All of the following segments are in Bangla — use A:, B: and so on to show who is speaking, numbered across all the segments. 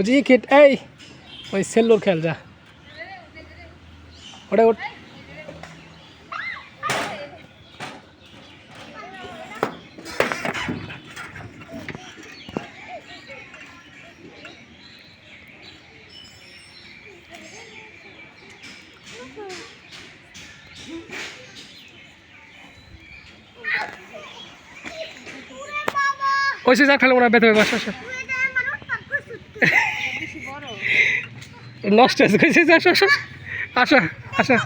A: বুঝি কিট এই, ওই সেল্লোর খেল যা। ওটা ওট ওই সে যা, খেলে ওরা বেঁধে বাসা। নষ্ট হয়েছে। কইছে আসো আসো। আসো আসো।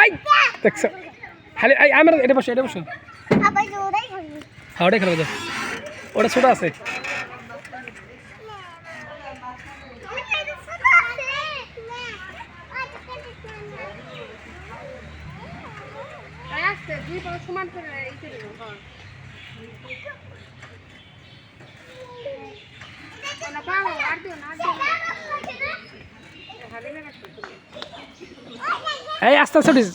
A: আই, দেখছ? খালি, আই, আমার, এটা বসো এটা বসো। হ্যাঁ ওটাই খেলব, যা। ওটা ছোটো আছে
B: সমান করে এই করে দাও, হ্যাঁ। না পাও আর দিও না আর দিও না হারিয়ে না তুমি
A: এই আস্তে আস্তে উঠিস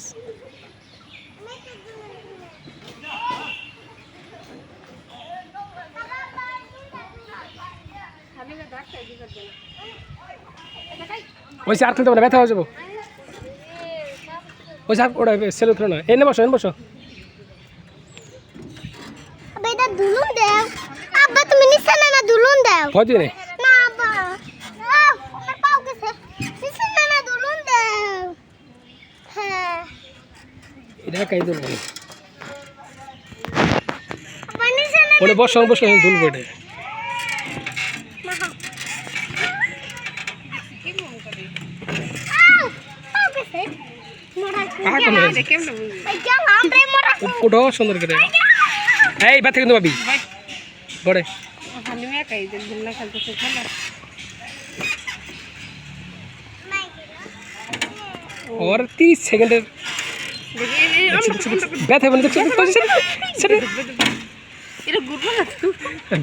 B: হারিয়ে না রাখো এই দিকে
A: ওই সে আর খেলতে পারে ব্যথা হয়ে যাব। ওই সে আর ওটা সেলু খেলো না। এনে বসো এনে বসো
C: আব্বা এটা দুলুন দাও আব্বা তুমি নিচে না না দুলুন দাও
A: ভয় দিয়ে নেই
C: না আব্বা আহ, আমার পাও গেছে নিচে না না দুলুন দাও হ্যাঁ
A: এটা একাই দুলবো
C: আব্বা নিচে না
A: ওটা বসো বসো আমি দুলবো এটা
C: আউ, পাও গেছে মোরা
A: কাহা কেন হয়েছে?
B: কেমন বুঝলি
C: ভাই গেলাম রে মোরা
A: ওটাও সুন্দর করে এই ব্যথা কিন্তু পাবি গড়ে
B: হারিয়ে একাই যে দুলনা খেলতেছে খেলা।
A: ওর তিরিশ সেকেন্ডের ব্যথা মানে দেখছ?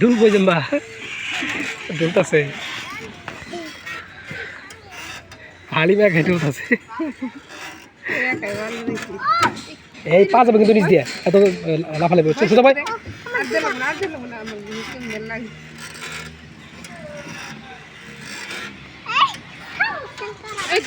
A: ডুলবো ডুলতাছে। হালি ব্যাগ হেঁটে উঠাছে। এই পা যাবে কিন্তু নিচ দিয়ে। এত লাফালাফি হচ্ছে। ভাই।
B: এই